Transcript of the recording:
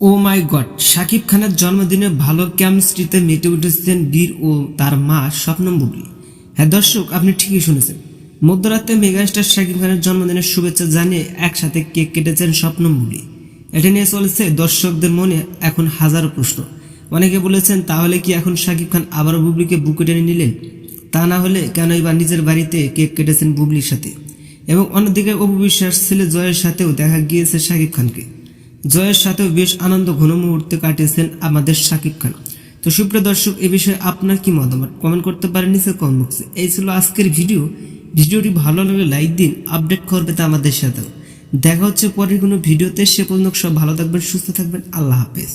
ও মাই god Shakib খানের জন্মদিনে ভালো কেমিস্ট্রিতে মেতে উঠেছেন বীর ও তার মা স্বপ্নম বুবলি। হ্যাঁ দর্শক, আপনি ঠিকই শুনেছেন। মধ্যরাতে মেগাস্টার শাকিব খানের জন্মদিনের শুভেচ্ছা জানিয়ে একসাথে কেক কেটেছেন স্বপ্নম বুবলি। এটা নিয়ে চলেছে দর্শকদের মনে এখন হাজারো প্রশ্ন। অনেকে বলেছেন, তাহলে কি এখন শাকিব খান আবারও বুবলিকে বুকে টেনে নিলেন? তা না হলে কেন এবার নিজের বাড়িতে কেক কেটেছেন বুবলির সাথে? এবং অন্যদিকে অপু বিশ্বাস ছেলে জয়ের সাথেও দেখা গিয়েছে শাকিব খানকে। জয়ের সাথেও বেশ আনন্দ ঘন মুহূর্তে কাটিয়েছেন আমাদের সাকিব খান। তো সুপ্রিয় দর্শক, এ বিষয়ে আপনার কি মতামত? কমেন্ট করতে পারেন নিচে কমেন্ট বক্সে এই ছিল আজকের ভিডিও। ভিডিওটি ভালো লাগলে লাইক দিন আপডেট করবে তা আমাদের সাথেও। দেখা হচ্ছে পরের কোনো ভিডিওতে। সে পর্যন্ত সব ভালো থাকবেন, সুস্থ থাকবেন। আল্লাহ হাফেজ।